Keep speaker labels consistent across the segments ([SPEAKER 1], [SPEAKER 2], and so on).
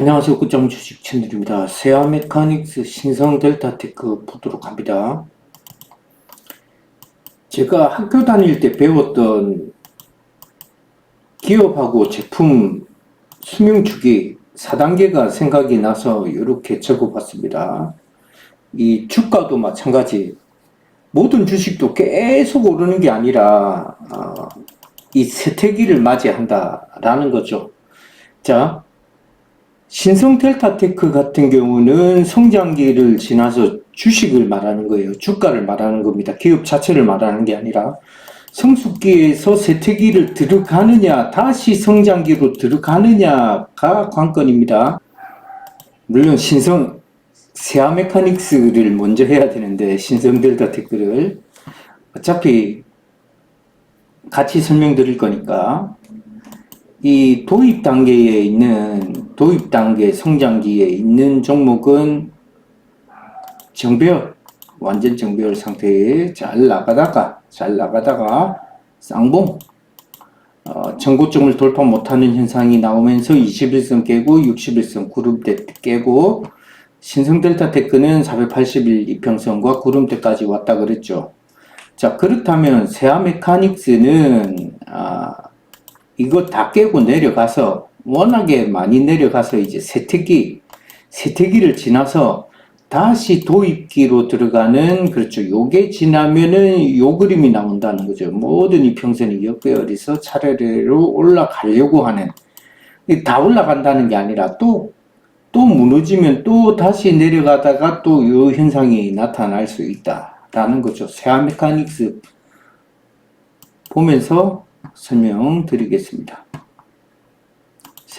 [SPEAKER 1] 안녕하세요. 끝장 주식 채널입니다. 세아 메카닉스 신성 델타 테크 보도록 합니다. 제가 학교 다닐 때 배웠던 기업하고 제품 수명 주기 4단계가 생각이 나서 이렇게 적어 봤습니다. 이 주가도 마찬가지. 모든 주식도 계속 오르는 게 아니라, 어, 이 세태기를 맞이한다라는 거죠. 자, 신성 델타테크 같은 경우는 성장기를 지나서 주식을 말하는 거예요. 주가를 말하는 겁니다. 기업 자체를 말하는 게 아니라 성숙기에서 세태기를 들어가느냐, 다시 성장기로 들어가느냐가 관건입니다. 물론 신성 세아 메카닉스를 먼저 해야 되는데 신성 델타 테크를 어차피 같이 설명드릴 거니까 이 도입 단계에 있는 도입 단계 성장기에 있는 종목은 정배열 완전 정배열 상태에 잘 나가다가 잘 나가다가 쌍봉 어, 전고점을 돌파 못하는 현상이 나오면서 21선 깨고 61선 구름대 깨고 신성 델타 테크는 480일 이평선과 구름대까지 왔다 그랬죠. 자 그렇다면 세아 메카닉스는 아, 이거 다 깨고 내려가서 워낙에 많이 내려가서 이제 세태기 세태기를 지나서 다시 도입기로 들어가는 그렇죠. 요게 지나면은 요 그림이 나온다는 거죠. 모든 이평선이 역배열에서 차례로 올라가려고 하는 다 올라간다는 게 아니라 또또 무너지면 또 다시 내려가다가 또 요 현상이 나타날 수 있다라는 거죠. 세아 메카닉스 보면서 설명드리겠습니다.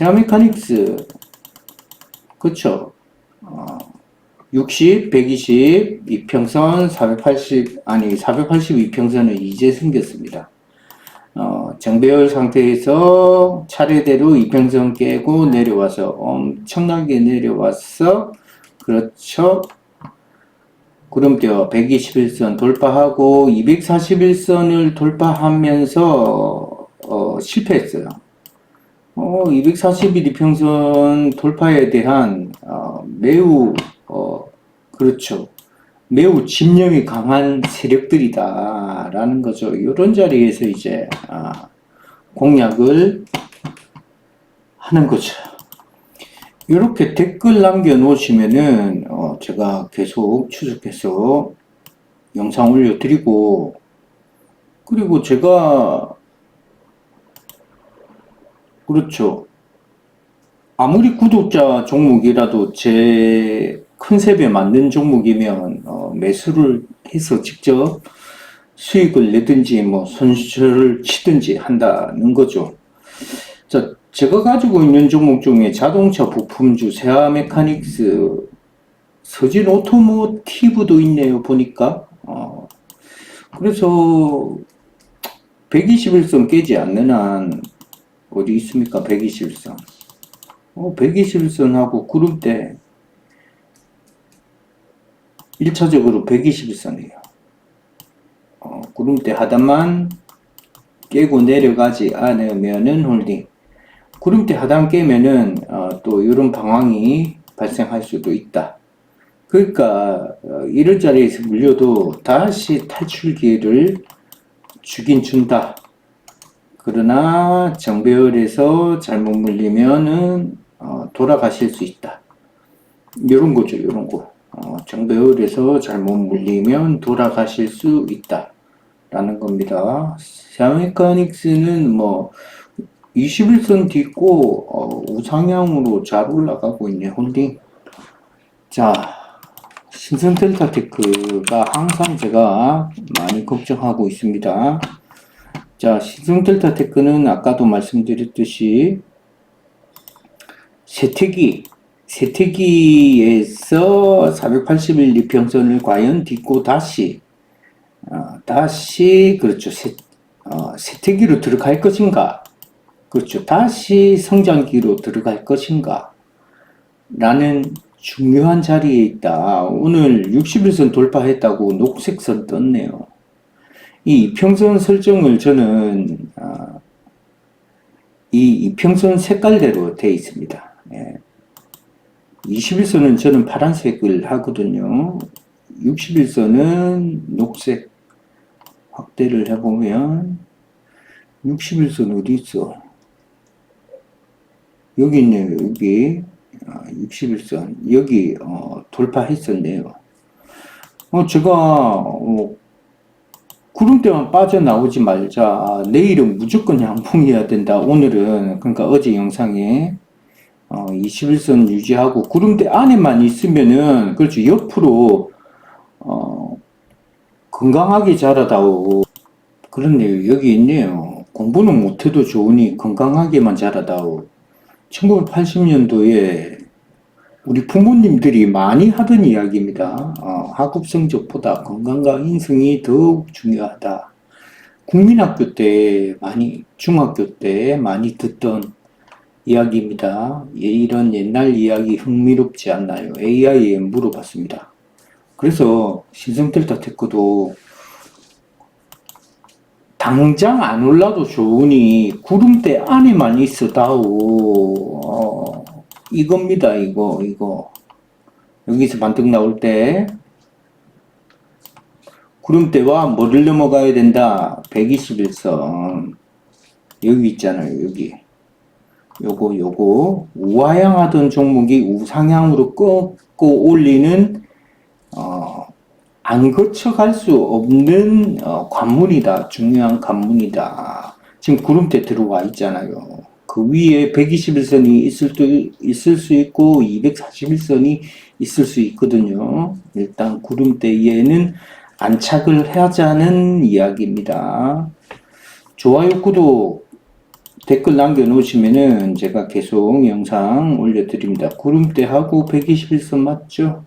[SPEAKER 1] 세아 메카닉스 그쵸 어, 60, 120, 이평선 480 아니 480 이평선은 이제 생겼습니다. 어, 정배열 상태에서 차례대로 이평선 깨고 내려와서 엄청나게 내려와서 그렇죠. 구름대와 121선 돌파하고 241선을 돌파하면서 어, 실패했어요. 어, 241 이평선 돌파에 대한 어, 매우 어, 그렇죠. 매우 집념이 강한 세력들이다라는 거죠. 이런 자리에서 이제 아, 공략을 하는 거죠. 이렇게 댓글 남겨 놓으시면은 어, 제가 계속 추적해서 영상 올려드리고 그리고 제가 그렇죠. 아무리 구독자 종목이라도 제 컨셉에 맞는 종목이면 어, 매수를 해서 직접 수익을 내든지 뭐 손실을 치든지 한다는 거죠. 자, 제가 가지고 있는 종목 중에 자동차 부품주 세아 메카닉스 서진 오토모티브도 있네요 보니까 어, 그래서 121선 깨지 않는 한 어디 있습니까 121선 어, 121선하고 그룹대 1차적으로 121선이에요 어, 구름대 하단만 깨고 내려가지 않으면은 홀딩 구름대 하단 깨면은 어, 또 이런 방황이 발생할 수도 있다. 그러니까 어, 이런 자리에서 물려도 다시 탈출 기회를 주긴 준다. 그러나 정배열에서 잘못 물리면은 어, 돌아가실 수 있다. 이런 거죠, 이런 거. 어, 정배열에서 잘못 물리면 돌아가실 수 있다. 라는 겁니다. 샤메카닉스는 뭐 21선 딛고 어, 우상향으로 잘 올라가고 있네 홀딩 자 신선 델타테크가 항상 제가 많이 걱정하고 있습니다 자 신선 델타 테크는 아까도 말씀드렸듯이 세태기 세태기에서 481 이평선을 과연 딛고 다시 어, 다시 그렇죠 세, 어, 세태기로 들어갈 것인가 그렇죠. 다시 성장기로 들어갈 것인가? 라는 중요한 자리에 있다. 오늘 61선 돌파했다고 녹색선 떴네요. 이 이평선 설정을 저는 아, 이 이평선 색깔대로 돼 있습니다. 예. 21선은 저는 파란색을 하거든요. 61선은 녹색 확대를 해보면 61선 어디 있어? 여기 있네요. 여기 아, 61선 여기 어, 돌파했었네요. 어, 제가 어, 구름대만 빠져나오지 말자. 내일은 무조건 양봉해야 된다. 오늘은 그러니까 어제 영상에 어, 21선 유지하고 구름대 안에만 있으면은 그렇죠. 옆으로 어, 건강하게 자라다오. 그렇네요. 여기 있네요. 공부는 못해도 좋으니 건강하게만 자라다오. 1980년도에 우리 부모님들이 많이 하던 이야기입니다. 어, 학업 성적보다 건강과 인성이 더욱 중요하다. 국민학교 때 많이, 중학교 때 많이 듣던 이야기입니다. 예, 이런 옛날 이야기 흥미롭지 않나요? AI에 물어봤습니다. 그래서 신성델타 테크도 당장 안 올라도 좋으니 구름대 안에만 있어다오. 어, 이겁니다. 이거 이거 여기서 반등 나올 때 구름대와 뭐를 넘어가야 된다. 121선 여기 있잖아요. 여기 요거 요거 우하향하던 종목이 우상향으로 꺾고 올리는 어, 안 거쳐갈 수 없는 어, 관문이다. 중요한 관문이다. 지금 구름대 들어와 있잖아요. 그 위에 121선이 있을, 수, 있을 수 있고 241선이 있을 수 있거든요. 일단 구름대에는 안착을 하자는 이야기입니다. 좋아요, 구독, 댓글 남겨놓으시면은 제가 계속 영상 올려드립니다. 구름대하고 121선 맞죠?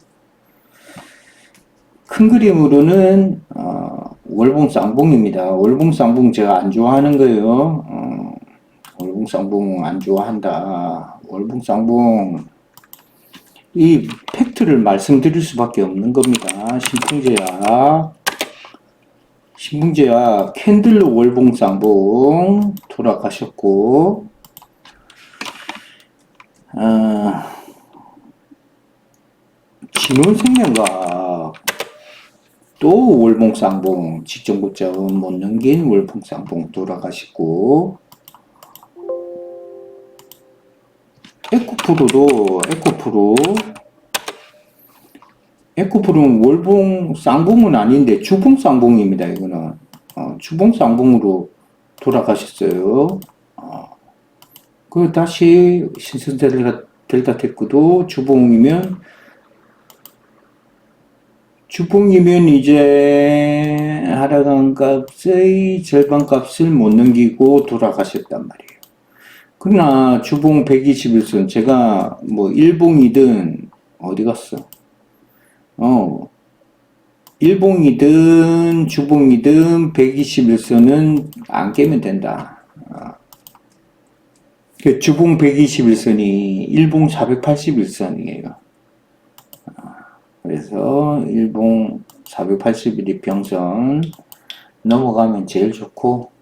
[SPEAKER 1] 큰 그림으로는 어, 월봉 쌍봉입니다. 월봉 쌍봉 제가 안 좋아하는 거예요. 어, 월봉 쌍봉 안 좋아한다. 월봉 쌍봉. 이 팩트를 말씀드릴 수밖에 없는 겁니다. 신풍제약 신풍제약 캔들로 월봉 쌍봉 돌아가셨고. 아, 진원생명과 또 월봉쌍봉 직전고점 못 넘긴 월봉쌍봉 돌아가시고 에코프로도 에코프로. 에코프로는 월봉 쌍봉은 아닌데 주봉 쌍봉입니다 이거는. 어, 주봉 쌍봉으로 돌아가셨어요. 어, 그 다시 신선 델타, 델타 테크도 주봉이면 주봉이면 이제 하락한 값의 절반 값을 못 넘기고 돌아가셨단 말이에요. 그러나 주봉 121선 제가 뭐 일봉이든 어디 갔어? 어 일봉이든 주봉이든 121선은 안 깨면 된다. 어. 그 주봉 121선이 일봉 481선이에요. 그래서 일봉 481이 병선 넘어가면 제일 좋고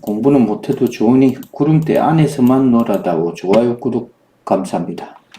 [SPEAKER 1] 공부는 못해도 좋으니 구름대 안에서만 놀아다오 좋아요 구독 감사합니다.